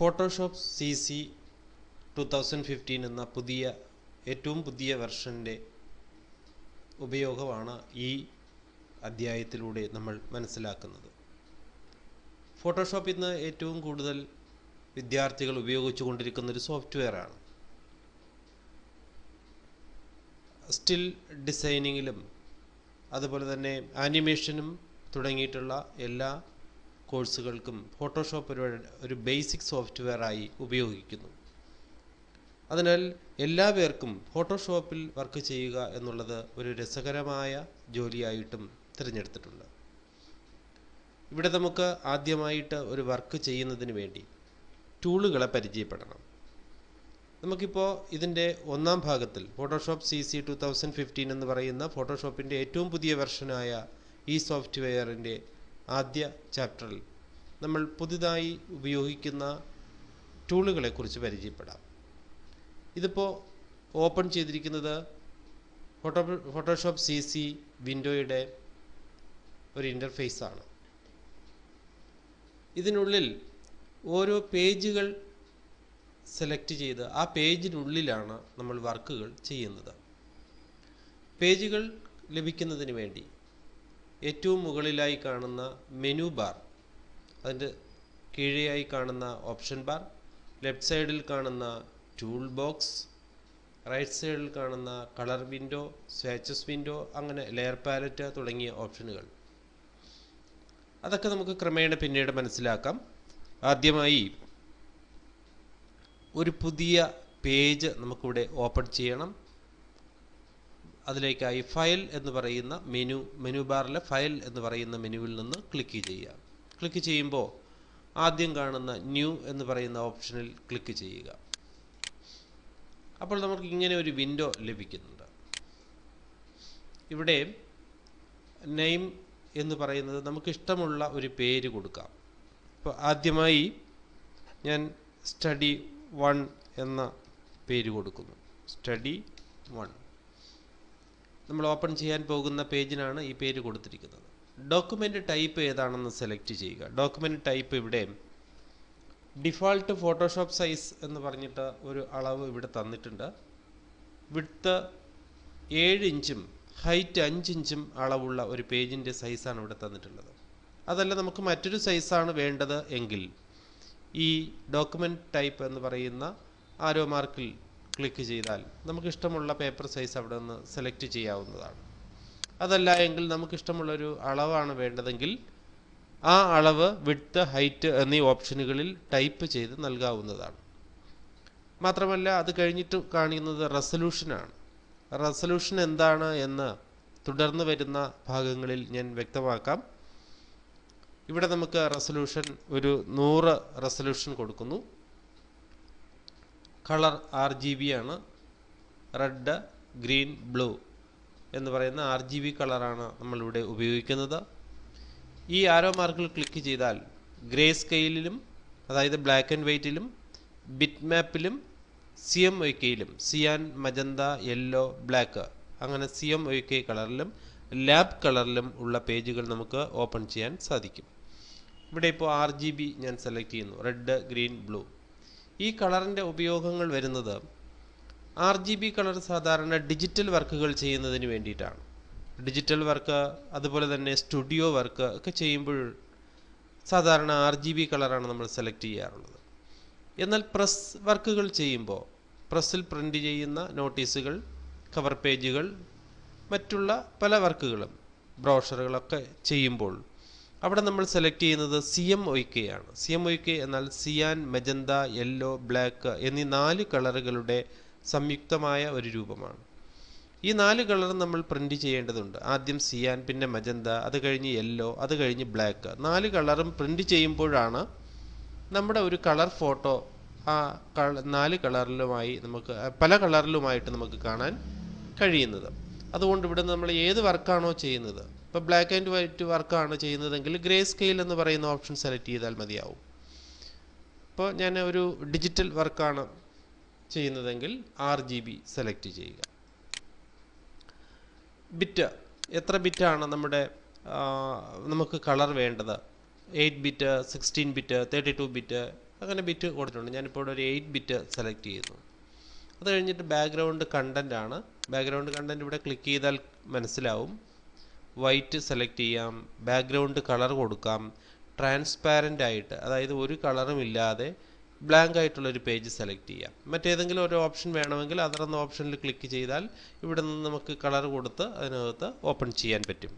Photoshop C C two thousand fifteen എന്ന പുതിയ ഏറ്റവും പുതിയ വെർഷന്റെ ഉപയോഗമാണ് ഈ അധ്യായത്തിലൂടെ നമ്മൾ മനസ്സിലാക്കുന്നത്. ഫോട്ടോഷോപ്പ് ഇന്ന് ഏറ്റവും കൂടുതൽ വിദ്യാർത്ഥികൾ ഉപയോഗിച്ചു കൊണ്ടിരിക്കുന്ന ഒരു സോഫ്റ്റ്വെയറാണ് സ്റ്റിൽ ഡിസൈനിങ്ങിലും അതുപോലെ തന്നെ ആനിമേഷനും തുടങ്ങിയിട്ടുള്ള എല്ലാ കോഴ്സുകൾക്കും ഫോട്ടോഷോപ്പ് ഒരു ഒരു ബേസിക് സോഫ്റ്റ്വെയറായി ഉപയോഗിക്കുന്നു. അതിനാൽ എല്ലാ പേർക്കും ഫോട്ടോഷോപ്പിൽ വർക്ക് ചെയ്യുക എന്നുള്ളത് ഒരു രസകരമായ ജോലിയായിട്ടും തിരഞ്ഞെടുത്തിട്ടുണ്ട്. ഇവിടെ നമുക്ക് ആദ്യമായിട്ട് ഒരു വർക്ക് ചെയ്യുന്നതിന് വേണ്ടി ടൂളുകളെ പരിചയപ്പെടണം. നമുക്കിപ്പോൾ ഇതിന്റെ ഒന്നാം ഭാഗത്തിൽ Photoshop C C two thousand fifteen എന്ന് പറയുന്ന ഫോട്ടോഷോപ്പിന്റെ ഏറ്റവും പുതിയ വെർഷനായ ഈ സോഫ്റ്റ്വെയറിന്റെ ആദ്യ ചാപ്റ്ററിൽ നമ്മൾ പുതുതായി ഉപയോഗിക്കുന്ന ടൂളുകളെക്കുറിച്ച് പരിചയപ്പെടാം. ഇതിപ്പോൾ ഓപ്പൺ ചെയ്തിരിക്കുന്നത് ഫോട്ടോ ഫോട്ടോഷോപ്പ് സി സി വിൻഡോയുടെ ഒരു ഇന്റർഫേസ് ആണ് ഇതിനുള്ളിൽ ഓരോ പേജുകൾ സെലക്ട് ചെയ്ത് ആ പേജിനുള്ളിലാണ് നമ്മൾ വർക്കുകൾ ചെയ്യുന്നത്. പേജുകൾ ലഭിക്കുന്നതിന് വേണ്ടി ഏറ്റവും മുകളിലായി കാണുന്ന മെനു ബാർ അതിന്റെ കീഴെയായി കാണുന്ന ഓപ്ഷൻ ബാർ ലെഫ്റ്റ് സൈഡിൽ കാണുന്ന ടൂൾ ബോക്സ് റൈറ്റ് സൈഡിൽ കാണുന്ന കളർ വിൻഡോ സ്വാച്ചസ് വിൻഡോ അങ്ങനെ ലെയർ പാലറ്റ് തുടങ്ങിയ ഓപ്ഷനുകൾ അതൊക്കെ നമുക്ക് ക്രമേണ പിന്നീട് മനസ്സിലാക്കാം. ആദ്യമായി ഒരു പുതിയ പേജ് നമുക്കിവിടെ ഓപ്പൺ ചെയ്യണം. അതിലേക്കായി ഫയൽ എന്ന് പറയുന്ന മെനു മെനു ബാറിലെ ഫയൽ എന്ന് പറയുന്ന മെനുവിൽ നിന്ന് ക്ലിക്ക് ചെയ്യുക. ക്ലിക്ക് ചെയ്യുമ്പോൾ ആദ്യം കാണുന്ന ന്യൂ എന്ന് പറയുന്ന ഓപ്ഷനിൽ ക്ലിക്ക് ചെയ്യുക. അപ്പോൾ നമുക്ക് ഇങ്ങനെ ഒരു വിൻഡോ ലഭിക്കുന്നുണ്ട്. ഇവിടെ നെയിം എന്ന് പറയുന്നത് നമുക്ക് ഇഷ്ടമുള്ള ഒരു പേര് കൊടുക്കാം. ഇപ്പോൾ ആദ്യമായി ഞാൻ സ്റ്റഡി വൺ എന്ന പേര് കൊടുക്കുന്നു. Study one. നമ്മൾ ഓപ്പൺ ചെയ്യാൻ പോകുന്ന പേജിനാണ് ഈ പേര് കൊടുത്തിരിക്കുന്നത്. ഡോക്യുമെന്റ് ടൈപ്പ് ഏതാണെന്ന് സെലക്ട് ചെയ്യുക. ഡോക്യുമെന്റ് ടൈപ്പ് ഇവിടെ ഡിഫാൾട്ട് ഫോട്ടോഷോപ്പ് സൈസ് എന്ന് പറഞ്ഞിട്ട് ഒരു അളവ് ഇവിടെ തന്നിട്ടുണ്ട്. വിഡ്ത്ത് ഏഴ് ഇഞ്ചും ഹൈറ്റ് അഞ്ച് ഇഞ്ചും അളവുള്ള ഒരു പേജിന്റെ സൈസാണ് ഇവിടെ തന്നിട്ടുള്ളത്. അതല്ല നമുക്ക് മറ്റൊരു സൈസാണ് വേണ്ടത് എങ്കിൽ ഈ ഡോക്യുമെന്റ് ടൈപ്പ് എന്ന് പറയുന്ന ആരോ മാർക്കിൽ ക്ലിക്ക് ചെയ്താൽ നമുക്ക് ഇഷ്ടമുള്ള പേപ്പർ സൈസ് അവിടെ നിന്ന് സെലക്ട് ചെയ്യാവുന്നതാണ്. അതല്ല എങ്കിൽ നമുക്ക് ഇഷ്ടമുള്ളൊരു അളവാണ് വേണ്ടതെങ്കിൽ ആ അളവ് വിഡ്ത്ത് ഹൈറ്റ് എന്നീ ഓപ്ഷനുകളിൽ ടൈപ്പ് ചെയ്ത് നൽകാവുന്നതാണ്. മാത്രമല്ല അത് കഴിഞ്ഞിട്ട് കാണിക്കുന്നത് റെസൊല്യൂഷനാണ് റെസൊല്യൂഷൻ എന്താണ് എന്ന് തുടർന്ന് വരുന്ന ഭാഗങ്ങളിൽ ഞാൻ വ്യക്തമാക്കാം. ഇവിടെ നമുക്ക് റെസൊല്യൂഷൻ ഒരു നൂറ് റെസൊല്യൂഷൻ കൊടുക്കുന്നു. കളർ ആർ ജി ബി ആണ്. റെഡ് ഗ്രീൻ ബ്ലൂ എന്ന് പറയുന്ന ആർ ജി ബി കളറാണ് നമ്മളിവിടെ ഉപയോഗിക്കുന്നത്. ഈ ആരോ മാർക്കിൽ ക്ലിക്ക് ചെയ്താൽ ഗ്രേ സ്കെയിലിലും അതായത് ബ്ലാക്ക് ആൻഡ് വൈറ്റിലും ബിറ്റ് മാപ്പിലും സി എം ഒ കെയിലും സിയാൻ മജന്ത യെല്ലോ ബ്ലാക്ക് അങ്ങനെ സി എം ഒ കെ കളറിലും ലാബ് കളറിലും ഉള്ള പേജുകൾ നമുക്ക് ഓപ്പൺ ചെയ്യാൻ സാധിക്കും. ഇവിടെ ഇപ്പോൾ ആർ ജി ബി ഞാൻ സെലക്ട് ചെയ്യുന്നു. Red green blue. ഈ കളറിന്റെ ഉപയോഗങ്ങൾ വരുന്നത് ആർ ജി ബി കളർ സാധാരണ ഡിജിറ്റൽ വർക്കുകൾ ചെയ്യുന്നതിന് വേണ്ടിയിട്ടാണ്. ഡിജിറ്റൽ വർക്ക് അതുപോലെ തന്നെ സ്റ്റുഡിയോ വർക്ക് ഒക്കെ ചെയ്യുമ്പോൾ സാധാരണ ആർ ജി ബി കളറാണ് നമ്മൾ സെലക്ട് ചെയ്യാറുള്ളത്. എന്നാൽ പ്രസ് വർക്കുകൾ ചെയ്യുമ്പോൾ പ്രസ്സിൽ പ്രിന്റ് ചെയ്യുന്ന നോട്ടീസുകൾ കവർ പേജുകൾ മറ്റുള്ള പല വർക്കുകളും ബ്രോഷറുകളൊക്കെ ചെയ്യുമ്പോൾ അവിടെ നമ്മൾ സെലക്ട് ചെയ്യുന്നത് സി എം ഒയ് കെ ആണ്. സി എം ഒയ് കെ എന്നാൽ സിയാൻ മെജന്ത യെല്ലോ ബ്ലാക്ക് എന്നീ നാല് കളറുകളുടെ സംയുക്തമായ ഒരു രൂപമാണ്. ഈ നാല് കളർ നമ്മൾ പ്രിന്റ് ചെയ്യേണ്ടതുണ്ട്. ആദ്യം സിയാൻ പിന്നെ മജന്ത അത് കഴിഞ്ഞ് യെല്ലോ അത് കഴിഞ്ഞ് ബ്ലാക്ക് നാല് കളറും പ്രിന്റ് ചെയ്യുമ്പോഴാണ് നമ്മുടെ ഒരു കളർ ഫോട്ടോ ആ നാല് കളറിലുമായി നമുക്ക് പല കളറിലുമായിട്ട് നമുക്ക് കാണാൻ കഴിയുന്നത്. അതുകൊണ്ട് ഇവിടെ നമ്മൾ ഏത് വർക്കാണോ ചെയ്യുന്നത് ഇപ്പോൾ ബ്ലാക്ക് ആൻഡ് വൈറ്റ് വർക്കാണ് ചെയ്യുന്നതെങ്കിൽ ഗ്രേ സ്കെയിൽ എന്ന് പറയുന്ന ഓപ്ഷൻ സെലക്ട് ചെയ്താൽ മതിയാവും. ഇപ്പോൾ ഞാൻ ഒരു ഡിജിറ്റൽ വർക്കാണ് ചെയ്യുന്നതെങ്കിൽ ആർ ജി ബി സെലക്ട് ചെയ്യുക. ബിറ്റ് എത്ര ബിറ്റാണ് നമ്മുടെ നമുക്ക് കളർ വേണ്ടത്? Eight bit sixteen bit thirty two bit അങ്ങനെ ബിറ്റ് കൊടുത്തിട്ടുണ്ട്. ഞാനിപ്പോൾ ഒരു എയ്റ്റ് ബിറ്റ് സെലക്ട് ചെയ്യുന്നു. അത് കഴിഞ്ഞിട്ട് ബാക്ക്ഗ്രൗണ്ട് കണ്ടന്റ് ആണ്. ബാക്ക്ഗ്രൗണ്ട് കണ്ടന്റ് ഇവിടെ ക്ലിക്ക് ചെയ്താൽ മനസ്സിലാവും. വൈറ്റ് സെലക്ട് ചെയ്യാം ബാക്ക്ഗ്രൗണ്ട് കളർ കൊടുക്കാം ട്രാൻസ്പാരന്റ് ആയിട്ട് അതായത് ഒരു കളറും ഇല്ലാതെ ബ്ലാങ്ക് ആയിട്ടുള്ളൊരു പേജ് സെലക്ട് ചെയ്യാം. മറ്റേതെങ്കിലും ഒരു ഓപ്ഷൻ വേണമെങ്കിൽ അതറന്ന ഓപ്ഷനിൽ ക്ലിക്ക് ചെയ്താൽ ഇവിടെ നിന്ന് നമുക്ക് കളർ കൊടുത്ത് അതിനകത്ത് ഓപ്പൺ ചെയ്യാൻ പറ്റും.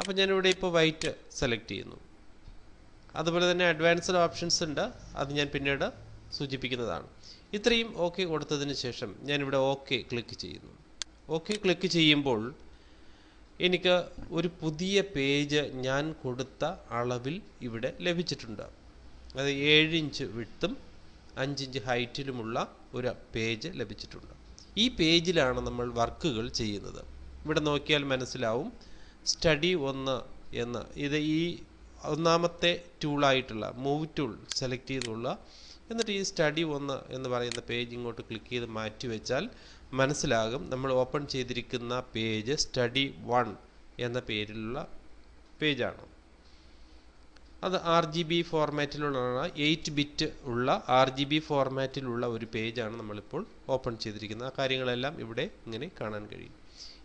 അപ്പോൾ ഞാനിവിടെ ഇപ്പോൾ വൈറ്റ് സെലക്ട് ചെയ്യുന്നു. അതുപോലെ തന്നെ അഡ്വാൻസ്ഡ് ഓപ്ഷൻസ് ഉണ്ട് അത് ഞാൻ പിന്നീട് സൂചിപ്പിക്കുന്നതാണ്. ഇത്രയും ഓക്കെ കൊടുത്തതിന് ശേഷം ഞാനിവിടെ ഓക്കെ ക്ലിക്ക് ചെയ്യുന്നു. ഓക്കെ ക്ലിക്ക് ചെയ്യുമ്പോൾ എനിക്ക് ഒരു പുതിയ പേജ് ഞാൻ കൊടുത്ത അളവിൽ ഇവിടെ ലഭിച്ചിട്ടുണ്ട്. അത് ഏഴ് ഇഞ്ച് വിട്ടും അഞ്ചിഞ്ച് ഹൈറ്റിലുമുള്ള ഒരു പേജ് ലഭിച്ചിട്ടുണ്ട്. ഈ പേജിലാണ് നമ്മൾ വർക്കുകൾ ചെയ്യുന്നത്. ഇവിടെ നോക്കിയാൽ മനസ്സിലാവും. സ്റ്റഡി ഒന്ന് എന്ന്. ഇത് ഈ ഒന്നാമത്തെ ടൂളായിട്ടുള്ള മൂവ് ടൂൾ സെലക്ട് ചെയ്തുള്ള എന്നിട്ട് ഈ സ്റ്റഡി ഒന്ന് എന്ന് പറയുന്ന പേജ് ഇങ്ങോട്ട് ക്ലിക്ക് ചെയ്ത് മാറ്റി വെച്ചാൽ മനസ്സിലാകും നമ്മൾ ഓപ്പൺ ചെയ്തിരിക്കുന്ന പേജ് സ്റ്റഡി വൺ എന്ന പേരിലുള്ള പേജാണ് അത് ആർ ജി ബി ഫോർമാറ്റിലുള്ളതാണ് എയ്റ്റ് ബിറ്റ് ഉള്ള ആർ ജി ബി ഫോർമാറ്റിലുള്ള ഒരു പേജാണ് നമ്മളിപ്പോൾ ഓപ്പൺ ചെയ്തിരിക്കുന്നത്. ആ കാര്യങ്ങളെല്ലാം ഇവിടെ ഇങ്ങനെ കാണാൻ കഴിയും.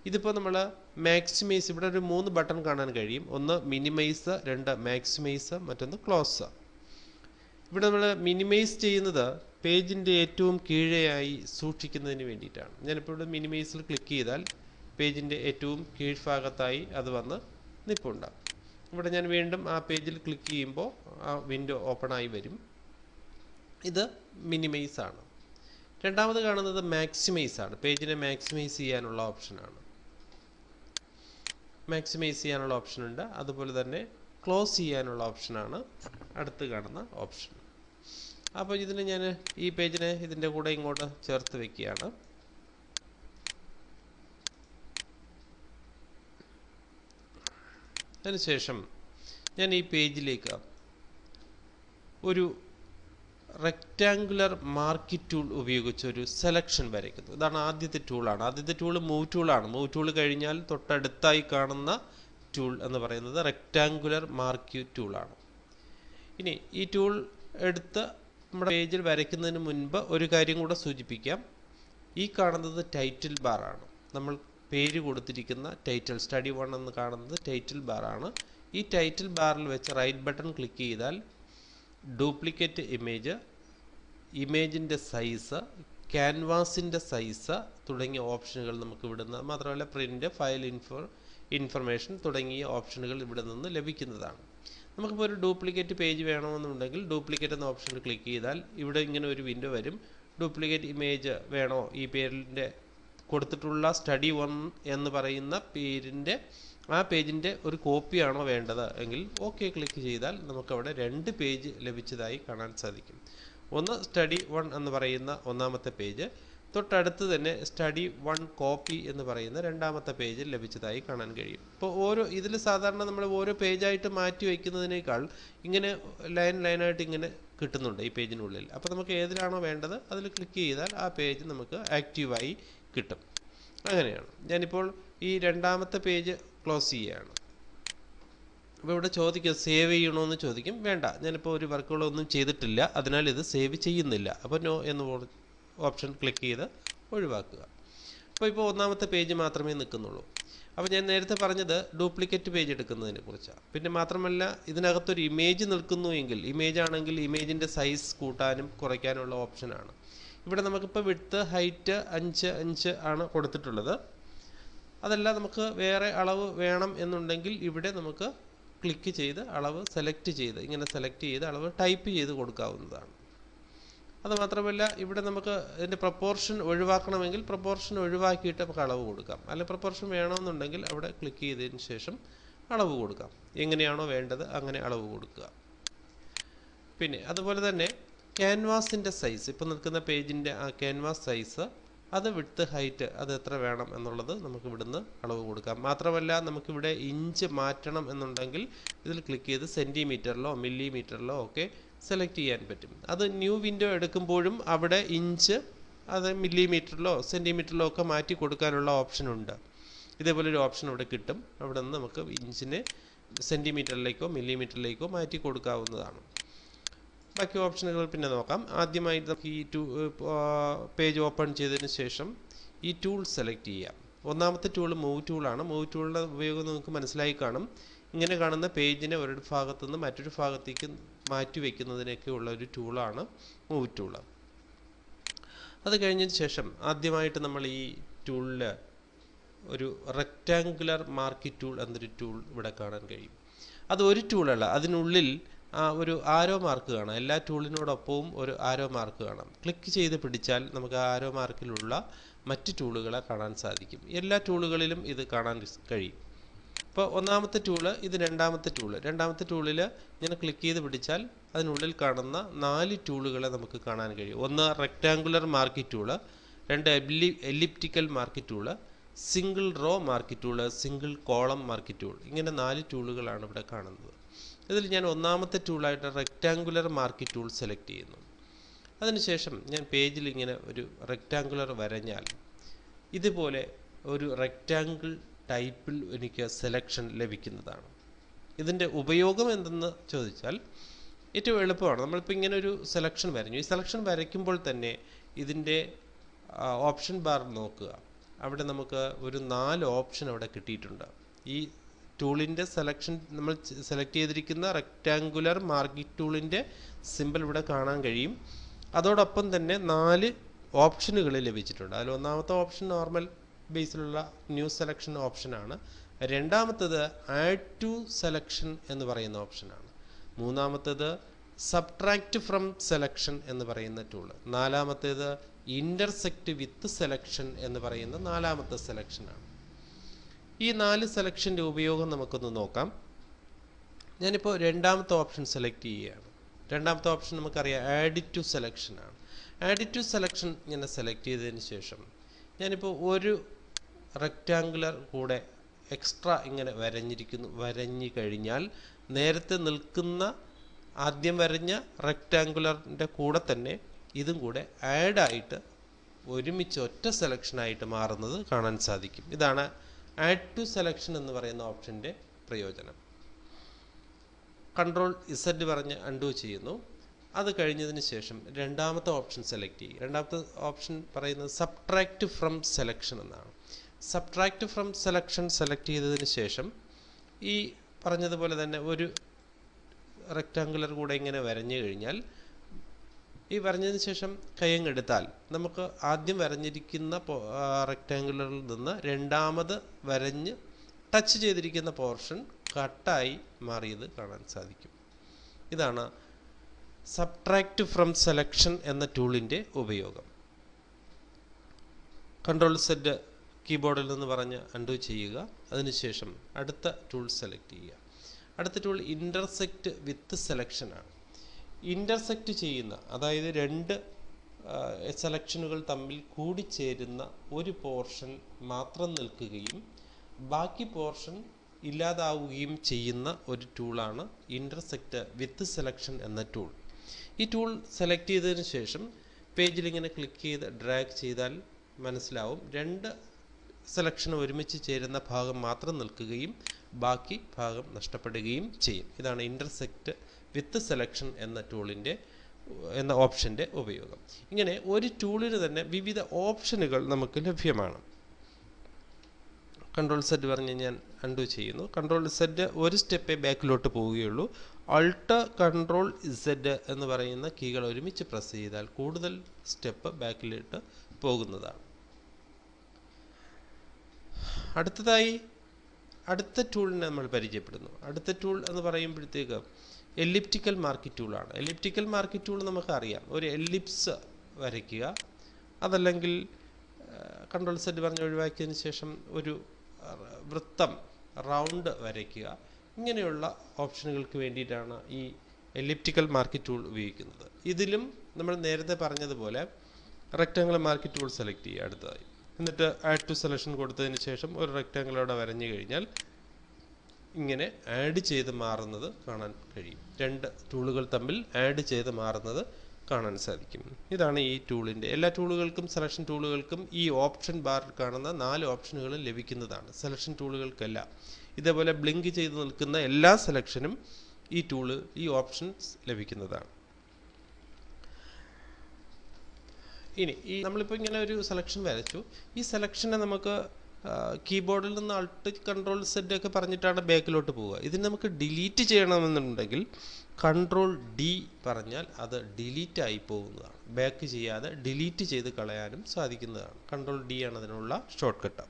ഇതിപ്പോൾ നമ്മൾ മാക്സിമൈസ് ഇവിടെ ഒരു മൂന്ന് ബട്ടൺ കാണാൻ കഴിയും. ഒന്ന് മിനിമൈസ് രണ്ട് മാക്സിമൈസ് മറ്റൊന്ന് ക്ലോസ് ഇവിടെ നമ്മൾ മിനിമൈസ് ചെയ്യുന്നത് പേജിന്റെ ഏറ്റവും കീഴെയായി സൂക്ഷിക്കുന്നതിന് വേണ്ടിയിട്ടാണ്. ഞാനിപ്പോൾ ഇവിടെ മിനിമൈസിൽ ക്ലിക്ക് ചെയ്താൽ പേജിന്റെ ഏറ്റവും കീഴ്ഭാഗത്തായി അത് വന്ന് നിൽപ്പുണ്ടാകും ഇവിടെ ഞാൻ വീണ്ടും ആ പേജിൽ ക്ലിക്ക് ചെയ്യുമ്പോൾ ആ വിൻഡോ ഓപ്പണായി വരും. ഇത് മിനിമൈസ് ആണ്. രണ്ടാമത് കാണുന്നത് മാക്സിമൈസ് ആണ്. പേജിനെ മാക്സിമൈസ് ചെയ്യാനുള്ള ഓപ്ഷനാണ് മാക്സിമൈസ് ചെയ്യാനുള്ള ഓപ്ഷൻ ഉണ്ട്. അതുപോലെ തന്നെ ക്ലോസ് ചെയ്യാനുള്ള ഓപ്ഷനാണ് അടുത്ത് കാണുന്ന ഓപ്ഷൻ അപ്പോൾ ഇതിന് ഞാൻ ഈ പേജിനെ ഇതിന്റെ കൂടെ ഇങ്ങോട്ട് ചേർത്ത് വെക്കുകയാണ്. അതിനുശേഷം ഞാൻ ഈ പേജിലേക്ക് ഒരു റെക്റ്റാങ്കുലർ മാർക്ക് ടൂൾ ഉപയോഗിച്ച് ഒരു സെലക്ഷൻ വരയ്ക്കുന്നു. ഇതാണ് ആദ്യത്തെ ടൂളാണ് ആദ്യത്തെ ടൂൾ മൂവ് ടൂളാണ് മൂവ് ടൂൾ കഴിഞ്ഞാൽ തൊട്ടടുത്തായി കാണുന്ന ടൂൾ എന്ന് പറയുന്നത് റെക്റ്റാങ്കുലർ മാർക്ക് ടൂളാണ് ഇനി ഈ ടൂൾ എടുത്ത് നമ്മുടെ പേജിൽ വരയ്ക്കുന്നതിന് മുൻപ് ഒരു കാര്യം കൂടെ സൂചിപ്പിക്കാം. ഈ കാണുന്നത് ടൈറ്റിൽ ബാറാണ് നമ്മൾ പേര് കൊടുത്തിരിക്കുന്ന ടൈറ്റിൽ സ്റ്റഡി വൺ എന്ന് കാണുന്നത് ടൈറ്റിൽ ബാറാണ് ഈ ടൈറ്റിൽ ബാറിൽ വെച്ച് റൈറ്റ് ബട്ടൺ ക്ലിക്ക് ചെയ്താൽ ഡ്യൂപ്ലിക്കേറ്റ് ഇമേജ് ഇമേജിന്റെ സൈസ് ക്യാൻവാസിന്റെ സൈസ് തുടങ്ങിയ ഓപ്ഷനുകൾ നമുക്ക് ഇവിടുന്ന് മാത്രമല്ല പ്രിന്റ് ഫയൽ ഇൻഫോ ഇൻഫർമേഷൻ തുടങ്ങിയ ഓപ്ഷനുകൾ ഇവിടെ നിന്ന് ലഭിക്കുന്നതാണ്. നമുക്കിപ്പോൾ ഒരു ഡ്യൂപ്ലിക്കേറ്റ് പേജ് വേണമെന്നുണ്ടെങ്കിൽ ഡ്യൂപ്ലിക്കേറ്റ് എന്ന ഓപ്ഷനിൽ ക്ലിക്ക് ചെയ്താൽ ഇവിടെ ഇങ്ങനെ ഒരു വിൻഡോ വരും. ഡ്യൂപ്ലിക്കേറ്റ് ഇമേജ് വേണോ? ഈ പേരിന്റെ കൊടുത്തിട്ടുള്ള സ്റ്റഡി വൺ എന്ന് പറയുന്ന പേരിന്റെ ആ പേജിന്റെ ഒരു കോപ്പിയാണോ വേണ്ടത് എങ്കിൽ ഓക്കെ ക്ലിക്ക് ചെയ്താൽ നമുക്കവിടെ രണ്ട് പേജ് ലഭിച്ചതായി കാണാൻ സാധിക്കും. ഒന്ന് സ്റ്റഡി വൺ എന്ന് പറയുന്ന ഒന്നാമത്തെ പേജ്. തൊട്ടടുത്ത് തന്നെ സ്റ്റഡി വൺ കോപ്പി എന്ന് പറയുന്ന രണ്ടാമത്തെ പേജിൽ ലഭിച്ചതായി കാണാൻ കഴിയും. ഇപ്പോൾ ഓരോ ഇതിൽ സാധാരണ നമ്മൾ ഓരോ പേജായിട്ട് മാറ്റി വയ്ക്കുന്നതിനേക്കാൾ ഇങ്ങനെ ലൈൻ ലൈനായിട്ട് ഇങ്ങനെ കിട്ടുന്നുണ്ട് ഈ പേജിനുള്ളിൽ അപ്പോൾ നമുക്ക് ഏതിലാണോ വേണ്ടത് അതിൽ ക്ലിക്ക് ചെയ്താൽ ആ പേജ് നമുക്ക് ആക്റ്റീവായി കിട്ടും. അങ്ങനെയാണ്. ഞാനിപ്പോൾ ഈ രണ്ടാമത്തെ പേജ് ക്ലോസ് ചെയ്യുകയാണ് അപ്പോൾ ഇവിടെ ചോദിക്കും സേവ് ചെയ്യണമെന്ന് ചോദിക്കും വേണ്ട. ഞാനിപ്പോൾ ഒരു വർക്കുകളൊന്നും ചെയ്തിട്ടില്ല അതിനാൽ ഇത് സേവ് ചെയ്യുന്നില്ല. അപ്പോൾ നോ എന്ന് ഓപ്ഷൻ ക്ലിക്ക് ചെയ്ത് ഒഴിവാക്കുക. അപ്പോൾ ഇപ്പോൾ ഒന്നാമത്തെ പേജ് മാത്രമേ നിൽക്കുന്നുള്ളൂ. അപ്പോൾ ഞാൻ നേരത്തെ പറഞ്ഞത് ഡ്യൂപ്ലിക്കേറ്റ് പേജ് എടുക്കുന്നതിനെ കുറിച്ചാണ്. പിന്നെ മാത്രമല്ല ഇതിനകത്തൊരു ഇമേജ് നിൽക്കുന്നു എങ്കിൽ ഇമേജ് ആണെങ്കിൽ ഇമേജിന്റെ സൈസ് കൂട്ടാനും കുറയ്ക്കാനുള്ള ഓപ്ഷനാണ്. ഇവിടെ നമുക്കിപ്പോൾ വിട്ത്ത് ഹൈറ്റ് അഞ്ച് അഞ്ച് ആണ് കൊടുത്തിട്ടുള്ളത്. അതല്ല നമുക്ക് വേറെ അളവ് വേണം എന്നുണ്ടെങ്കിൽ ഇവിടെ നമുക്ക് ക്ലിക്ക് ചെയ്ത് അളവ് സെലക്ട് ചെയ്ത് ഇങ്ങനെ സെലക്ട് ചെയ്ത് അളവ് ടൈപ്പ് ചെയ്ത് കൊടുക്കാവുന്നതാണ്. അത് മാത്രമല്ല ഇവിടെ നമുക്ക് ഇതിന്റെ പ്രപ്പോർഷൻ ഒഴിവാക്കണമെങ്കിൽ പ്രപ്പോർഷൻ ഒഴിവാക്കിയിട്ട് നമുക്ക് അളവ് കൊടുക്കാം. അല്ലെങ്കിൽ പ്രപ്പോർഷൻ വേണമെന്നുണ്ടെങ്കിൽ അവിടെ ക്ലിക്ക് ചെയ്തതിന് ശേഷം അളവ് കൊടുക്കാം. എങ്ങനെയാണോ വേണ്ടത് അങ്ങനെ അളവ് കൊടുക്കുക. പിന്നെ അതുപോലെ തന്നെ ക്യാൻവാസിന്റെ സൈസ് ഇപ്പോൾ നിൽക്കുന്ന പേജിന്റെ ആ ക്യാൻവാസ് സൈസ് അത് വിട്ത് ഹൈറ്റ് അത് എത്ര വേണം എന്നുള്ളത് നമുക്ക് ഇവിടുന്ന് അളവ് കൊടുക്കാം. മാത്രമല്ല നമുക്കിവിടെ ഇഞ്ച് മാറ്റണം എന്നുണ്ടെങ്കിൽ ഇതിൽ ക്ലിക്ക് ചെയ്ത് സെന്റിമീറ്ററിലോ മില്ലിമീറ്ററിലോ ഒക്കെ സെലക്ട് ചെയ്യാൻ പറ്റും. അത് ന്യൂ വിൻഡോ എടുക്കുമ്പോഴും അവിടെ ഇഞ്ച് അത് മില്ലിമീറ്ററിലോ സെന്റിമീറ്ററിലോ ഒക്കെ മാറ്റി കൊടുക്കാനുള്ള ഓപ്ഷൻ ഉണ്ട്. ഇതേപോലെ ഒരു ഓപ്ഷൻ അവിടെ കിട്ടും. അവിടെ നിന്ന് നമുക്ക് ഇഞ്ചിനെ സെന്റിമീറ്ററിലേക്കോ മില്ലിമീറ്ററിലേക്കോ മാറ്റി കൊടുക്കാവുന്നതാണ്. ബാക്കി ഓപ്ഷനുകൾ പിന്നെ നോക്കാം. ആദ്യമായി നമുക്ക് ഈ ടൂ പേജ് ഓപ്പൺ ചെയ്തതിന് ശേഷം ഈ ടൂൾ സെലക്ട് ചെയ്യാം. ഒന്നാമത്തെ ടൂൾ മൂവ് ടൂളാണ് മൂവ് ടൂളിന്റെ ഉപയോഗം നിങ്ങൾക്ക് മനസ്സിലായി കാണും. ഇങ്ങനെ കാണുന്ന പേജിനെ ഒരു ഭാഗത്തുനിന്ന് മറ്റൊരു ഭാഗത്തേക്ക് മാറ്റി വയ്ക്കുന്നതിനൊക്കെ ഉള്ള ഒരു ടൂളാണ് മൂവ് ടൂൾ അത് കഴിഞ്ഞതിന് ശേഷം ആദ്യമായിട്ട് നമ്മൾ ഈ ടൂളിൽ ഒരു റെക്റ്റാങ്കുലർ മാർക്ക് ടൂൾ എന്നൊരു ടൂൾ ഇവിടെ കാണാൻ കഴിയും. അത് ഒരു ടൂളല്ല അതിനുള്ളിൽ ആ ഒരു ആരോ മാർക്ക് കാണാം. എല്ലാ ടൂളിനോടൊപ്പവും ഒരു ആരോ മാർക്ക് കാണാം. ക്ലിക്ക് ചെയ്ത് പിടിച്ചാൽ നമുക്ക് ആ ആരോ മാർക്കിലുള്ള മറ്റ് ടൂളുകളെ കാണാൻ സാധിക്കും. എല്ലാ ടൂളുകളിലും ഇത് കാണാൻ കഴിയും. ഇപ്പോൾ ഒന്നാമത്തെ ടൂൾ ഇത് രണ്ടാമത്തെ ടൂൾ രണ്ടാമത്തെ ടൂളിൽ ഇങ്ങനെ ക്ലിക്ക് ചെയ്ത് പിടിച്ചാൽ അതിനുള്ളിൽ കാണുന്ന നാല് ടൂളുകളെ നമുക്ക് കാണാൻ കഴിയും. ഒന്ന് റെക്റ്റാങ്കുലർ മാർക്കറ്റ് ടൂൾ രണ്ട് എല്ലി elliptical marquee tool single row marquee tool single column marquee tool ഇങ്ങനെ നാല് ടൂളുകളാണ് ഇവിടെ കാണുന്നത്. ഇതിൽ ഞാൻ ഒന്നാമത്തെ ടൂളായിട്ട് റെക്റ്റാങ്കുലർ മാർക്കറ്റ് ടൂൾ സെലക്ട് ചെയ്യുന്നു. അതിനുശേഷം ഞാൻ പേജിൽ ഇങ്ങനെ ഒരു റെക്റ്റാങ്കുലർ വരഞ്ഞാൽ ഇതുപോലെ ഒരു റെക്റ്റാങ്കിൾ ടൈപ്പിൽ എനിക്ക് സെലക്ഷൻ ലഭിക്കുന്നതാണ്. ഇതിന്റെ ഉപയോഗം എന്തെന്ന് ചോദിച്ചാൽ ഏറ്റവും എളുപ്പമാണ്. നമ്മളിപ്പോൾ ഇങ്ങനെ ഒരു സെലക്ഷൻ വരഞ്ഞു. ഈ സെലക്ഷൻ വരയ്ക്കുമ്പോൾ തന്നെ ഇതിന്റെ ഓപ്ഷൻ ബാർ നോക്കുക. അവിടെ നമുക്ക് ഒരു നാല് ഓപ്ഷൻ അവിടെ കിട്ടിയിട്ടുണ്ട്. ഈ ടൂളിന്റെ സെലക്ഷൻ നമ്മൾ സെലക്ട് ചെയ്തിരിക്കുന്ന റെക്റ്റാങ്കുലർ മാർക്കിംഗ് ടൂളിന്റെ സിമ്പിൾ ഇവിടെ കാണാൻ കഴിയും. അതോടൊപ്പം തന്നെ നാല് ഓപ്ഷനുകൾ ലഭിച്ചിട്ടുണ്ട്. അതിൽ ഒന്നാമത്തെ ഓപ്ഷൻ നോർമൽ ബേസിലുള്ള ന്യൂ സെലക്ഷൻ ഓപ്ഷനാണ്. രണ്ടാമത്തത് ആഡ് ടു സെലക്ഷൻ എന്ന് പറയുന്ന ഓപ്ഷനാണ്. മൂന്നാമത്തേത് സബ്ട്രാക്റ്റ് ഫ്രം സെലക്ഷൻ എന്ന് പറയുന്ന ടൂൾ നാലാമത്തേത് ഇന്റർസെക്റ്റ് വിത്ത് സെലക്ഷൻ എന്ന് പറയുന്ന നാലാമത്തെ സെലക്ഷനാണ് ഈ നാല് സെലക്ഷന്റെ ഉപയോഗം നമുക്കൊന്ന് നോക്കാം. ഞാനിപ്പോൾ രണ്ടാമത്തെ ഓപ്ഷൻ സെലക്ട് ചെയ്യുകയാണ്. രണ്ടാമത്തെ ഓപ്ഷൻ നമുക്കറിയാം ആഡ് ടു സെലക്ഷൻ ആണ്. ആഡ് ടു സെലക്ഷൻ ഇങ്ങനെ സെലക്ട് ചെയ്തതിന് ശേഷം ഞാനിപ്പോൾ ഒരു റെക്റ്റാങ്കുലർ കൂടെ എക്സ്ട്രാ ഇങ്ങനെ വരഞ്ഞിരിക്കുന്നു വരഞ്ഞു കഴിഞ്ഞാൽ നേരത്തെ നിൽക്കുന്ന ആദ്യം വരഞ്ഞ റെക്റ്റാങ്കുലറിന്റെ കൂടെ തന്നെ ഇതും കൂടെ ആഡായിട്ട് ഒരുമിച്ച് ഒറ്റ സെലക്ഷനായിട്ട് മാറുന്നത് കാണാൻ സാധിക്കും. ഇതാണ് ആഡ് ടു സെലക്ഷൻ എന്ന് പറയുന്ന ഓപ്ഷന്റെ പ്രയോജനം. കൺട്രോൾ ഇസഡ് പറഞ്ഞ് അൺഡു ചെയ്യുന്നു. അത് കഴിഞ്ഞതിന് ശേഷം രണ്ടാമത്തെ ഓപ്ഷൻ സെലക്ട് ചെയ്യും രണ്ടാമത്തെ ഓപ്ഷൻ പറയുന്നത് സബ്ട്രാക്റ്റ് ഫ്രം സെലക്ഷൻ എന്നാണ്. സബ്ട്രാക്റ്റ് ഫ്രം സെലക്ഷൻ സെലക്ട് ചെയ്തതിന് ശേഷം ഈ പറഞ്ഞതുപോലെ തന്നെ ഒരു റെക്റ്റാങ്കുലർ കൂടെ ഇങ്ങനെ വരഞ്ഞു കഴിഞ്ഞാൽ ഈ വരഞ്ഞതിന് ശേഷം കയ്യങ്ങെടുത്താൽ നമുക്ക് ആദ്യം വരഞ്ഞിരിക്കുന്ന റെക്റ്റാങ്കുലറിൽ നിന്ന് രണ്ടാമത് വരഞ്ഞ് ടച്ച് ചെയ്തിരിക്കുന്ന പോർഷൻ കട്ടായി മാറിയത് കാണാൻ സാധിക്കും. ഇതാണ് സബ്ട്രാക്റ്റ് ഫ്രം സെലക്ഷൻ എന്ന ടൂളിന്റെ ഉപയോഗം. കൺട്രോൾ സെറ്റ് കീബോർഡിൽ നിന്ന് പറഞ്ഞ് അൺഡു ചെയ്യുക. അതിനുശേഷം അടുത്ത ടൂൾ സെലക്ട് ചെയ്യുക. അടുത്ത ടൂൾ ഇന്റർസെക്റ്റ് വിത്ത് സെലക്ഷനാണ് ഇന്റർസെക്റ്റ് ചെയ്യുന്ന അതായത് രണ്ട് സെലക്ഷനുകൾ തമ്മിൽ കൂടിച്ചേരുന്ന ഒരു പോർഷൻ മാത്രം നിൽക്കുകയും ബാക്കി പോർഷൻ ഇല്ലാതാവുകയും ചെയ്യുന്ന ഒരു ടൂളാണ് ഇന്റർസെക്റ്റ് വിത്ത് സെലക്ഷൻ എന്ന ടൂൾ ഈ ടൂൾ സെലക്ട് ചെയ്തതിന് ശേഷം പേജിൽ ഇങ്ങനെ ക്ലിക്ക് ചെയ്ത് ഡ്രാഗ് ചെയ്താൽ മനസ്സിലാവും. രണ്ട് സെലക്ഷൻ ഒരുമിച്ച് ചേരുന്ന ഭാഗം മാത്രം നിൽക്കുകയും ബാക്കി ഭാഗം നഷ്ടപ്പെടുകയും ചെയ്യും. ഇതാണ് ഇന്റർസെക്റ്റ് വിത്ത് സെലക്ഷൻ എന്ന ടൂളിന്റെ എന്ന ഓപ്ഷന്റെ ഉപയോഗം. ഇങ്ങനെ ഒരു ടൂളിന് തന്നെ വിവിധ ഓപ്ഷനുകൾ നമുക്ക് ലഭ്യമാണ്. കൺട്രോൾ സെറ്റ് പറഞ്ഞ് ഞാൻ അൺഡു ചെയ്യുന്നു. കൺട്രോൾ സെറ്റ് ഒരു സ്റ്റെപ്പേ ബാക്കിലോട്ട് പോവുകയുള്ളൂ. അൾട്ട് കൺട്രോൾ സെറ്റ് എന്ന് പറയുന്ന കീകൾ ഒരുമിച്ച് പ്രസ് ചെയ്താൽ കൂടുതൽ സ്റ്റെപ്പ് ബാക്കിലോട്ട് പോകുന്നതാണ്. അടുത്തതായി അടുത്ത ടൂളിനെ നമ്മൾ പരിചയപ്പെടുന്നു. അടുത്ത ടൂൾ എന്ന് പറയുമ്പോഴത്തേക്ക് എലിപ്റ്റിക്കൽ മാർക്കറ്റ് ടൂളാണ് എലിപ്റ്റിക്കൽ മാർക്കറ്റ് ടൂൾ നമുക്കറിയാം. ഒരു എലിപ്സ് വരയ്ക്കുക. അതല്ലെങ്കിൽ കൺട്രോൾ സെറ്റ് പറഞ്ഞ് ഒഴിവാക്കിയതിന് ശേഷം ഒരു വൃത്തം റൗണ്ട് വരയ്ക്കുക. ഇങ്ങനെയുള്ള ഓപ്ഷനുകൾക്ക് വേണ്ടിയിട്ടാണ് ഈ എലിപ്റ്റിക്കൽ മാർക്കറ്റ് ടൂൾ ഉപയോഗിക്കുന്നത്. ഇതിലും നമ്മൾ നേരത്തെ പറഞ്ഞതുപോലെ റെക്റ്റാങ്കുലർ മാർക്കറ്റ് ടൂൾ സെലക്ട് ചെയ്യുക. അടുത്തതായി. എന്നിട്ട് ആഡ് ടു സെലക്ഷൻ കൊടുത്തതിന് ശേഷം ഒരു റെക്റ്റാങ്കിൾ അവിടെ വരഞ്ഞു കഴിഞ്ഞാൽ ഇങ്ങനെ ആഡ് ചെയ്ത് മാറുന്നത് കാണാൻ കഴിയും. രണ്ട് ടൂളുകൾ തമ്മിൽ ആഡ് ചെയ്ത് മാറുന്നത് കാണാൻ സാധിക്കും. ഇതാണ് ഈ ടൂളിന്റെ എല്ലാ ടൂളുകൾക്കും സെലക്ഷൻ ടൂളുകൾക്കും ഈ ഓപ്ഷൻ ബാറിൽ കാണുന്ന നാല് ഓപ്ഷനുകളും ലഭിക്കുന്നതാണ്. സെലക്ഷൻ ടൂളുകൾക്കല്ല ഇതേപോലെ ബ്ലിങ്ക് ചെയ്ത് നിൽക്കുന്ന എല്ലാ സെലക്ഷനും ഈ ടൂൾ ഈ ഓപ്ഷൻസ് ലഭിക്കുന്നതാണ്. ഇനി ഈ നമ്മളിപ്പോൾ ഇങ്ങനെ ഒരു സെലക്ഷൻ വരച്ചു. ഈ സെലക്ഷനെ നമുക്ക് കീബോർഡിൽ നിന്ന് അൾട്ട് കൺട്രോൾ സെറ്റ് ഒക്കെ പറഞ്ഞിട്ടാണ് ബാക്കിലോട്ട് പോവുക. ഇതിന് നമുക്ക് ഡിലീറ്റ് ചെയ്യണമെന്നുണ്ടെങ്കിൽ കൺട്രോൾ ഡി പറഞ്ഞാൽ അത് ഡിലീറ്റ് ആയി പോകുന്നതാണ്. ബാക്ക് ചെയ്യാതെ ഡിലീറ്റ് ചെയ്ത് കളയാനും സാധിക്കുന്നതാണ്. കൺട്രോൾ ഡി ആണ് അതിനുള്ള ഷോർട്ട് കട്ട്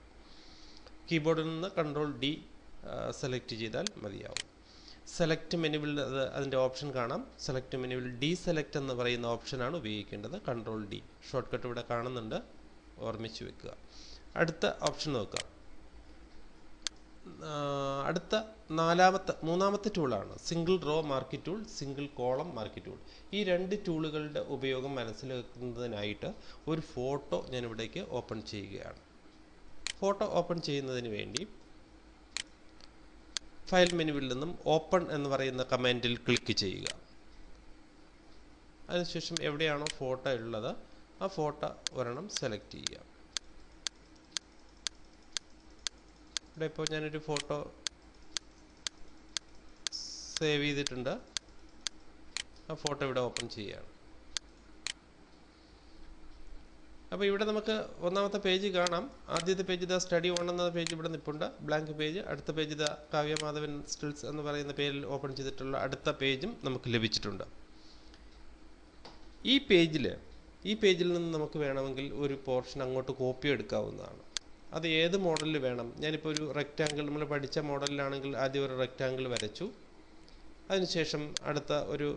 കീബോർഡിൽ നിന്ന് കൺട്രോൾ ഡി സെലക്ട് ചെയ്താൽ മതിയാവും. സെലക്ട് മെനുവിൽ അത് അതിന്റെ ഓപ്ഷൻ കാണാം. സെലക്ട് മെനുവിൽ ഡി സെലക്ട് എന്ന് പറയുന്ന ഓപ്ഷനാണ് ഉപയോഗിക്കേണ്ടത്. കൺട്രോൾ ഡി ഷോർട്ട് കട്ട് ഇവിടെ കാണുന്നുണ്ട്. ഓർമ്മിച്ച് വെക്കുക. അടുത്ത ഓപ്ഷൻ നോക്കാം അടുത്ത നാലാമത്തെ മൂന്നാമത്തെ ടൂളാണ് single row marquee tool single column marquee tool ഈ രണ്ട് ടൂളുകളുടെ ഉപയോഗം മനസ്സിലാക്കുന്നതിനായിട്ട് ഒരു ഫോട്ടോ ഞാൻ ഇവിടേക്ക് ഓപ്പൺ ചെയ്യുകയാണ്. ഫോട്ടോ ഓപ്പൺ ചെയ്യുന്നതിന് വേണ്ടി ഫയൽ മെനുവിൽ നിന്നും ഓപ്പൺ എന്ന് പറയുന്ന കമാൻഡിൽ ക്ലിക്ക് ചെയ്യുക. അതിനുശേഷം എവിടെയാണോ ഫോട്ടോ ഉള്ളത് ആ ഫോട്ടോ ഒരെണ്ണം സെലക്ട് ചെയ്യുക. ഇവിടെ ഇപ്പോൾ ഞാനൊരു ഫോട്ടോ സേവ് ചെയ്തിട്ടുണ്ട്. ആ ഫോട്ടോ ഇവിടെ ഓപ്പൺ ചെയ്യുകയാണ്. അപ്പോൾ ഇവിടെ നമുക്ക് ഒന്നാമത്തെ പേജ് കാണാം. ആദ്യത്തെ പേജ് ഇതാ സ്റ്റഡി ഓൺ എന്ന പേജ് ഇവിടെ നിൽപ്പുണ്ട് ബ്ലാങ്ക് പേജ്. അടുത്ത പേജ് ഇതാ കാവ്യമാധവൻ സ്റ്റിൽസ് എന്ന് പറയുന്ന പേരിൽ ഓപ്പൺ ചെയ്തിട്ടുള്ള അടുത്ത പേജും നമുക്ക് ലഭിച്ചിട്ടുണ്ട്. ഈ പേജിൽ ഈ പേജിൽ നിന്ന് നമുക്ക് വേണമെങ്കിൽ ഒരു പോർഷൻ അങ്ങോട്ട് കോപ്പി എടുക്കാവുന്നതാണ്. അത് ഏത് മോഡലിൽ വേണം? ഞാനിപ്പോൾ ഒരു റെക്റ്റാങ്കിൾ നമ്മൾ പഠിച്ച മോഡലിലാണെങ്കിൽ ആദ്യം ഒരു റെക്റ്റാങ്കിൾ വരച്ചു. അതിനുശേഷം അടുത്ത ഒരു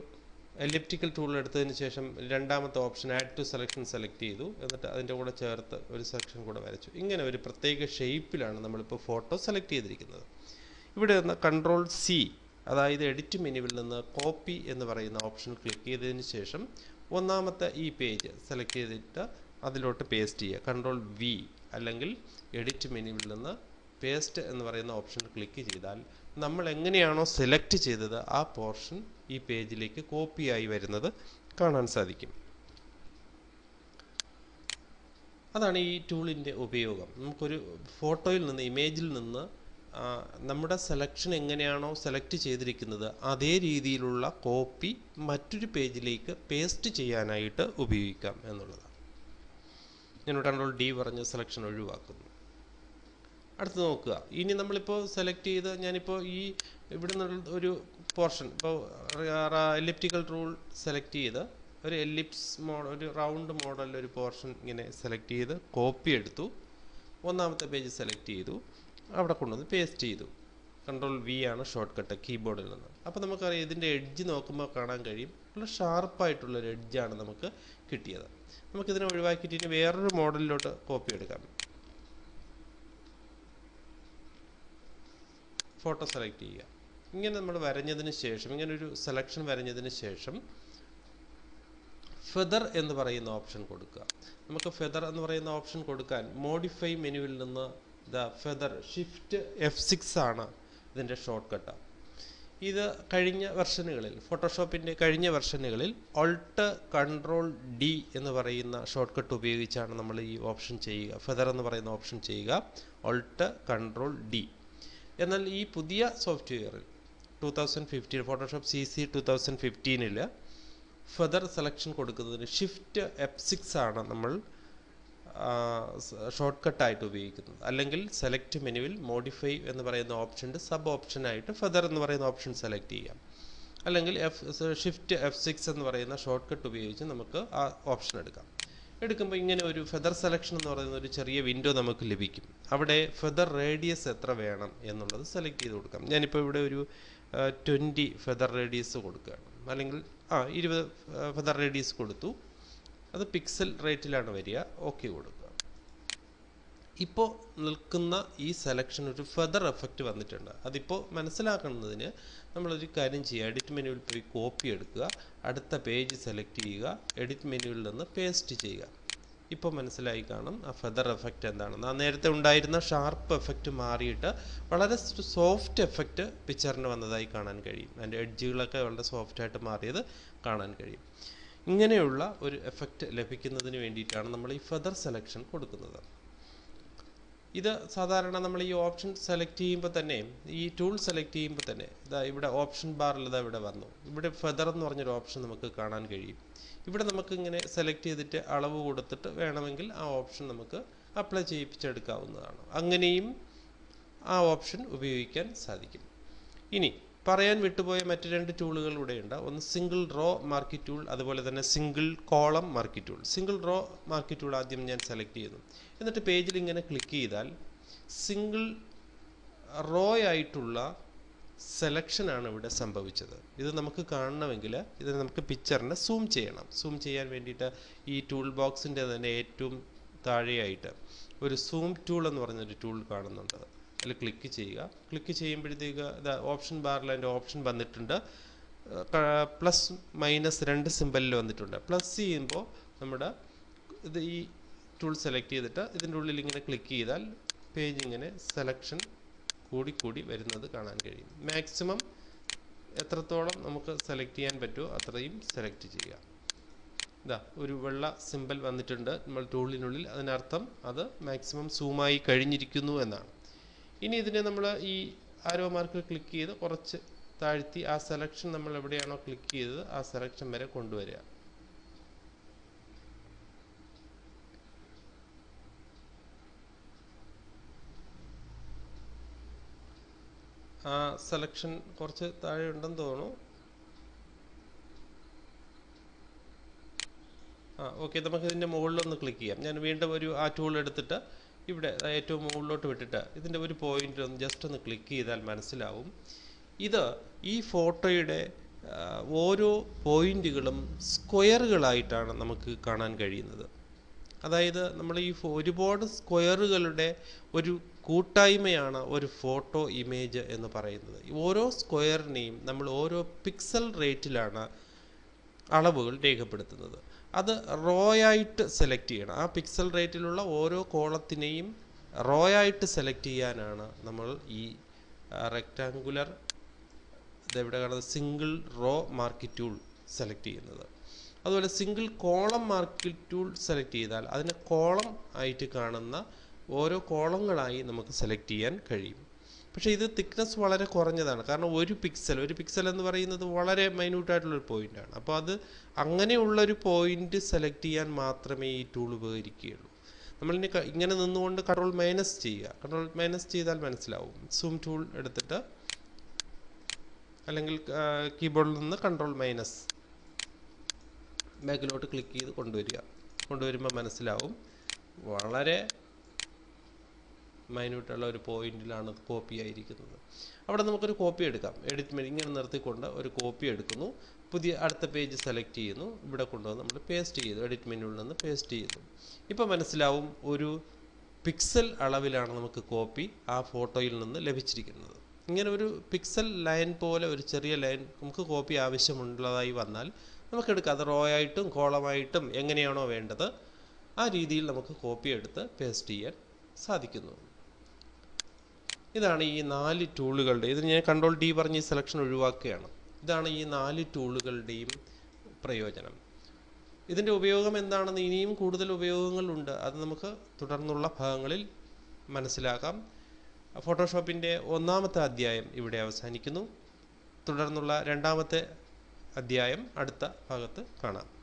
എലിപ്റ്റിക്കൽ ടൂൾ എടുത്തതിന് ശേഷം രണ്ടാമത്തെ option add to selection select ചെയ്തു. എന്നിട്ട് അതിന്റെ കൂടെ ചേർത്ത് ഒരു സെക്ഷൻ കൂടെ വരച്ചു. ഇങ്ങനെ ഒരു പ്രത്യേക ഷേപ്പിലാണ് നമ്മളിപ്പോൾ ഫോട്ടോ സെലക്ട് ചെയ്തിരിക്കുന്നത്. ഇവിടെ നിന്ന് കൺട്രോൾ സി അതായത് എഡിറ്റ് മെനുവിൽ നിന്ന് കോപ്പി എന്ന് പറയുന്ന ഓപ്ഷൻ ക്ലിക്ക് ചെയ്തതിന് ശേഷം ഒന്നാമത്തെ ഈ പേജ് സെലക്ട് ചെയ്തിട്ട് അതിലോട്ട് പേസ്റ്റ് ചെയ്യുക. കൺട്രോൾ വി അല്ലെങ്കിൽ എഡിറ്റ് മെനുവിൽ നിന്ന് പേസ്റ്റ് എന്ന് പറയുന്ന ഓപ്ഷൻ ക്ലിക്ക് ചെയ്താൽ നമ്മൾ എങ്ങനെയാണോ സെലക്ട് ചെയ്തത് ആ പോർഷൻ ഈ പേജിലേക്ക് കോപ്പിയായി വരുന്നത് കാണാൻ സാധിക്കും. അതാണ് ഈ ടൂളിന്റെ ഉപയോഗം. നമുക്കൊരു ഫോട്ടോയിൽ നിന്ന് ഇമേജിൽ നിന്ന് നമ്മുടെ സെലക്ഷൻ എങ്ങനെയാണോ സെലക്ട് ചെയ്തിരിക്കുന്നത് അതേ രീതിയിലുള്ള കോപ്പി മറ്റൊരു പേജിലേക്ക് പേസ്റ്റ് ചെയ്യാനായിട്ട് ഉപയോഗിക്കാം എന്നുള്ളതാണ്. ഞാൻ ഡി പറഞ്ഞ് സെലക്ഷൻ ഒഴിവാക്കുന്നു. അടുത്ത് നോക്കുക. ഇനി നമ്മളിപ്പോൾ സെലക്ട് ചെയ്ത് ഞാനിപ്പോൾ ഈ ഇവിടെ നിന്നുള്ള ഒരു പോർഷൻ ഇപ്പോൾ എലിപ്റ്റിക്കൽ റൂൾ സെലക്ട് ചെയ്ത് ഒരു എലിപ്സ് മോഡൽ ഒരു റൗണ്ട് മോഡൽ ഒരു പോർഷൻ ഇങ്ങനെ സെലക്ട് ചെയ്ത് കോപ്പി എടുത്തു. ഒന്നാമത്തെ പേജ് സെലക്ട് ചെയ്തു. അവിടെ കൊണ്ടുവന്ന് പേസ്റ്റ് ചെയ്തു. കൺട്രോൾ വി ആണ് ഷോർട്ട് കട്ട് കീബോർഡിൽ നിന്ന്. അപ്പോൾ നമുക്കറിയാം ഇതിന്റെ എഡ്ജ് നോക്കുമ്പോൾ കാണാൻ കഴിയും. നല്ല ഷാർപ്പായിട്ടുള്ളൊരു എഡ്ജാണ് നമുക്ക് കിട്ടിയത്. നമുക്കിതിനെ ഒഴിവാക്കിയിട്ട് ഇനി വേറൊരു മോഡലിലോട്ട് കോപ്പി എടുക്കാം. ഫോട്ടോ സെലക്ട് ചെയ്യുക. ഇങ്ങനെ നമ്മൾ വരഞ്ഞതിന് ശേഷം ഇങ്ങനെ ഒരു സെലക്ഷൻ വരഞ്ഞതിന് ശേഷം ഫെദർ എന്ന് പറയുന്ന ഓപ്ഷൻ കൊടുക്കുക. നമുക്ക് ഫെദർ എന്ന് പറയുന്ന ഓപ്ഷൻ കൊടുക്കാൻ മോഡിഫൈ മെനുവിൽ നിന്ന് the feather shift F six ആണ് ഇതിന്റെ ഷോർട്ട് കട്ട് ഇത് കഴിഞ്ഞ വെർഷനുകളിൽ ഫോട്ടോഷോപ്പിന്റെ കഴിഞ്ഞ വെർഷനുകളിൽ ഓൾട്ട് കൺട്രോൾ ഡി എന്ന് പറയുന്ന ഷോർട്ട് കട്ട് ഉപയോഗിച്ചാണ് നമ്മൾ ഈ ഓപ്ഷൻ ചെയ്യുക. ഫെദർ എന്ന് പറയുന്ന ഓപ്ഷൻ ചെയ്യുക. ഓൾട്ട് കൺട്രോൾ ഡി എന്നാൽ ഈ പുതിയ സോഫ്റ്റ്വെയറിൽ two thousand fifteen Photoshop CC two two തൗസൻഡ് ഫിഫ്റ്റീനിൽ ഫെദർ സെലക്ഷൻ കൊടുക്കുന്നതിന് ഷിഫ്റ്റ് എഫ് സിക്സ് ആണ് നമ്മൾ ഷോർട്ട് കട്ടായിട്ട് ഉപയോഗിക്കുന്നത്. അല്ലെങ്കിൽ സെലക്ട് മെനുവിൽ മോഡിഫൈ എന്ന് പറയുന്ന ഓപ്ഷന്റെ സബ് ഓപ്ഷനായിട്ട് ഫെദർ എന്ന് പറയുന്ന ഓപ്ഷൻ സെലക്ട് ചെയ്യാം. അല്ലെങ്കിൽ എഫ് ഷിഫ്റ്റ് എഫ് സിക്സ് എന്ന് പറയുന്ന ഷോർട്ട് കട്ട് ഉപയോഗിച്ച് നമുക്ക് ആ ഓപ്ഷൻ എടുക്കാം. എടുക്കുമ്പോൾ ഇങ്ങനെ ഒരു ഫെദർ സെലക്ഷൻ എന്ന് പറയുന്ന ഒരു ചെറിയ വിൻഡോ നമുക്ക് ലഭിക്കും. അവിടെ ഫെദർ റേഡിയസ് എത്ര വേണം എന്നുള്ളത് സെലക്ട് ചെയ്ത് കൊടുക്കാം. ഞാനിപ്പോൾ ഇവിടെ ഒരു ട്വന്റി ഫെദർ റേഡിയസ് കൊടുക്കുകയാണ്. അല്ലെങ്കിൽ ആ ഇരുപത് ഫെദർ റേഡിയസ് കൊടുത്തു. അത് പിക്സൽ റേറ്റിലാണ് വരിക. ഓക്കെ കൊടുക്കുക ഇപ്പോൾ നിൽക്കുന്ന ഈ സെലക്ഷൻ ഒരു ഫെദർ എഫക്റ്റ് വന്നിട്ടുണ്ട്. അതിപ്പോൾ മനസ്സിലാക്കുന്നതിന് നമ്മളൊരു കാര്യം ചെയ്യുക. എഡിറ്റ് മെനുവിൽ പോയി കോപ്പി എടുക്കുക. അടുത്ത പേജ് സെലക്ട് ചെയ്യുക. എഡിറ്റ് മെനുവിൽ നിന്ന് പേസ്റ്റ് ചെയ്യുക. ഇപ്പോൾ മനസ്സിലായി കാണും ആ ഫെദർ എഫക്റ്റ് എന്താണെന്ന്. ആ നേരത്തെ ഉണ്ടായിരുന്ന ഷാർപ്പ് എഫക്റ്റ് മാറിയിട്ട് വളരെ സോഫ്റ്റ് എഫക്റ്റ് പിക്ചറിന് വന്നതായി കാണാൻ കഴിയും. അതിന്റെ എഡ്ജുകളൊക്കെ വളരെ സോഫ്റ്റായിട്ട് മാറിയത് കാണാൻ കഴിയും. ഇങ്ങനെയുള്ള ഒരു എഫക്റ്റ് ലഭിക്കുന്നതിന് വേണ്ടിയിട്ടാണ് നമ്മൾ ഈ ഫെദർ സെലക്ഷൻ കൊടുക്കുന്നത്. ഇത് സാധാരണ നമ്മൾ ഈ ഓപ്ഷൻ സെലക്ട് ചെയ്യുമ്പോൾ തന്നെ ഈ ടൂൾ സെലക്ട് ചെയ്യുമ്പോൾ തന്നെ ഇതാ ഇവിടെ ഓപ്ഷൻ ബാറിൽ ഇതാ ഇവിടെ വന്നു. ഇവിടെ ഫെദർ എന്ന് പറഞ്ഞൊരു ഓപ്ഷൻ നമുക്ക് കാണാൻ കഴിയും. ഇവിടെ നമുക്ക് ഇങ്ങനെ സെലക്ട് ചെയ്തിട്ട് അളവ് കൊടുത്തിട്ട് വേണമെങ്കിൽ ആ ഓപ്ഷൻ നമുക്ക് അപ്ലൈ ചെയ്യിപ്പിച്ചെടുക്കാവുന്നതാണ്. അങ്ങനെയും ആ ഓപ്ഷൻ ഉപയോഗിക്കാൻ സാധിക്കും. ഇനി പറയാൻ വിട്ടുപോയ മറ്റു രണ്ട് ടൂളുകൾ ഇവിടെയുണ്ട് ഒന്ന് സിംഗിൾ റോ മാർക്കറ്റ് ടൂൾ അതുപോലെ തന്നെ single column marquee tool single row marquee tool ആദ്യം ഞാൻ സെലക്ട് ചെയ്യുന്നു. എന്നിട്ട് പേജിൽ ഇങ്ങനെ ക്ലിക്ക് ചെയ്താൽ സിംഗിൾ റോ ആയിട്ടുള്ള സെലക്ഷനാണ് ഇവിടെ സംഭവിച്ചത്. ഇത് നമുക്ക് കാണണമെങ്കിൽ ഇത് നമുക്ക് പിക്ചറിനെ സൂം ചെയ്യണം. സൂം ചെയ്യാൻ വേണ്ടിയിട്ട് ഈ ടൂൾ ബോക്സിന്റെ തന്നെ ഏറ്റവും താഴെയായിട്ട് ഒരു സൂം ടൂൾ എന്ന് പറഞ്ഞൊരു ടൂൾ കാണുന്നുണ്ട്. അതിൽ ക്ലിക്ക് ചെയ്യുക. ക്ലിക്ക് ചെയ്യുമ്പോഴത്തേക്ക് ഇത് ഓപ്ഷൻ ബാറിൽ അതിന്റെ ഓപ്ഷൻ വന്നിട്ടുണ്ട്. പ്ലസ് മൈനസ് രണ്ട് സിമ്പലിൽ വന്നിട്ടുണ്ട്. പ്ലസ് ചെയ്യുമ്പോൾ നമ്മുടെ ഇത് ഈ ടൂൾ സെലക്ട് ചെയ്തിട്ട് ഇതിന്റെ ഉള്ളിൽ ഇങ്ങനെ ക്ലിക്ക് ചെയ്താൽ പേജ് ഇങ്ങനെ സെലക്ഷൻ കൂടിക്കൂടി കൂടി വരുന്നത് കാണാൻ കഴിയും. മാക്സിമം എത്രത്തോളം നമുക്ക് സെലക്ട് ചെയ്യാൻ പറ്റുമോ അത്രയും സെലക്ട് ചെയ്യുക. ഇതാ ഒരു വെള്ള സിമ്പൽ വന്നിട്ടുണ്ട്. നമ്മൾ ടൂളിനുള്ളിൽ അതിനർത്ഥം അത് മാക്സിമം സൂമായി കഴിഞ്ഞിരിക്കുന്നു എന്നാണ്. ഇനി ഇതിനെ നമ്മൾ ഈ ആരോ മാർക്കിൽ ക്ലിക്ക് ചെയ്ത് കുറച്ച് താഴ്ത്തി ആ സെലക്ഷൻ നമ്മൾ എവിടെയാണോ ക്ലിക്ക് ചെയ്തത് ആ സെലക്ഷൻ വരെ കൊണ്ടുവരിക. ആ സെലക്ഷൻ കുറച്ച് താഴെ ഉണ്ടെന്ന് തോന്നുന്നു. ആ ഓക്കെ നമുക്ക് ഇതിന്റെ മുകളിലൊന്ന് ക്ലിക്ക് ചെയ്യാം. ഞാൻ വീണ്ടും ഒരു ആ ടൂൾ എടുത്തിട്ട് ഇവിടെ ഏറ്റവും മുകളിലോട്ട് വിട്ടിട്ട് ഇതിന്റെ ഒരു പോയിന്റ് ഒന്ന് ജസ്റ്റ് ഒന്ന് ക്ലിക്ക് ചെയ്താൽ മനസ്സിലാവും. ഇത് ഈ ഫോട്ടോയുടെ ഓരോ പോയിന്റുകളും സ്ക്വയറുകളായിട്ടാണ് നമുക്ക് കാണാൻ കഴിയുന്നത്. അതായത് നമ്മൾ ഈ ഒരുപാട് സ്ക്വയറുകളുടെ ഒരു കൂട്ടായ്മയാണ് ഒരു ഫോട്ടോ ഇമേജ് എന്ന് പറയുന്നത്. ഓരോ സ്ക്വയറിനെയും നമ്മൾ ഓരോ പിക്സൽ റേറ്റിലാണ് അളവുകൾ രേഖപ്പെടുത്തുന്നത്. അത് റോ ആയിട്ട് സെലക്ട് ചെയ്യണം. ആ പിക്സൽ റേറ്റിലുള്ള ഓരോ കോളത്തിനെയും റോ ആയിട്ട് സെലക്ട് ചെയ്യാനാണ് നമ്മൾ ഈ റെക്റ്റാങ്കുലർ ഇതെവിടെ കാണുന്നത്? Single row marquee tool select ചെയ്യുന്നത്. അതുപോലെ single column marquee tool select ചെയ്താൽ അതിനെ കോളം ആയിട്ട് കാണുന്ന ഓരോ കോളങ്ങളായി നമുക്ക് സെലക്ട് ചെയ്യാൻ കഴിയും. പക്ഷേ ഇത് തിക്നെസ് വളരെ കുറഞ്ഞതാണ്. കാരണം ഒരു പിക്സൽ ഒരു പിക്സൽ എന്ന് പറയുന്നത് വളരെ മൈന്യൂട്ടായിട്ടുള്ളൊരു പോയിന്റാണ് അപ്പോൾ അത് അങ്ങനെയുള്ളൊരു പോയിന്റ് സെലക്ട് ചെയ്യാൻ മാത്രമേ ഈ ടൂൾ ഉപകരിക്കുകയുള്ളൂ. നമ്മളിനി ഇങ്ങനെ നിന്നുകൊണ്ട് കൺട്രോൾ മൈനസ് ചെയ്യുക. കൺട്രോൾ മൈനസ് ചെയ്താൽ മനസ്സിലാവും. സൂം ടൂൾ എടുത്തിട്ട് അല്ലെങ്കിൽ കീബോർഡിൽ നിന്ന് കൺട്രോൾ മൈനസ് ബാക്കിലോട്ട് ക്ലിക്ക് ചെയ്ത് കൊണ്ടുവരിക. കൊണ്ടുവരുമ്പോൾ മനസ്സിലാവും. വളരെ മൈന്യൂട്ടുള്ള ഒരു പോയിന്റിലാണ് കോപ്പി ആയിരിക്കുന്നത്. അവിടെ നമുക്കൊരു കോപ്പി എടുക്കാം. എഡിറ്റ് ഇങ്ങനെ നിർത്തിക്കൊണ്ട് ഒരു കോപ്പി എടുക്കുന്നു. പുതിയ അടുത്ത പേജ് സെലക്ട് ചെയ്യുന്നു. ഇവിടെ കൊണ്ടുവന്ന് നമ്മൾ പേസ്റ്റ് ചെയ്തു. എഡിറ്റ് മെനുവിൽ നിന്ന് പേസ്റ്റ് ചെയ്തു ഇപ്പോൾ മനസ്സിലാവും ഒരു പിക്സൽ അളവിലാണ് നമുക്ക് കോപ്പി ആ ഫോട്ടോയിൽ നിന്ന് ലഭിച്ചിരിക്കുന്നത്. ഇങ്ങനെ ഒരു പിക്സൽ ലൈൻ പോലെ ഒരു ചെറിയ ലൈൻ നമുക്ക് കോപ്പി ആവശ്യമുള്ളതായി വന്നാൽ നമുക്ക് എടുക്കാം. അത് റോ ആയിട്ടും കോളമായിട്ടും എങ്ങനെയാണോ വേണ്ടത് ആ രീതിയിൽ നമുക്ക് കോപ്പി എടുത്ത് പേസ്റ്റ് ചെയ്യാൻ സാധിക്കുന്നു. ഇതാണ് ഈ നാല് ടൂളുകളുടെ ഇത് ഞാൻ കൺട്രോൾ ഡി പറഞ്ഞ് സെലക്ഷൻ ഒഴിവാക്കുകയാണ്. ഇതാണ് ഈ നാല് ടൂളുകളുടെയും പ്രയോജനം. ഇതിന്റെ ഉപയോഗം എന്താണെന്ന് ഇനിയും കൂടുതൽ ഉപയോഗങ്ങളുണ്ട്. അത് നമുക്ക് തുടർന്നുള്ള ഭാഗങ്ങളിൽ മനസ്സിലാക്കാം. ഫോട്ടോഷോപ്പിന്റെ ഒന്നാമത്തെ അധ്യായം ഇവിടെ അവസാനിക്കുന്നു. തുടർന്നുള്ള രണ്ടാമത്തെ അധ്യായം അടുത്ത ഭാഗത്ത് കാണാം.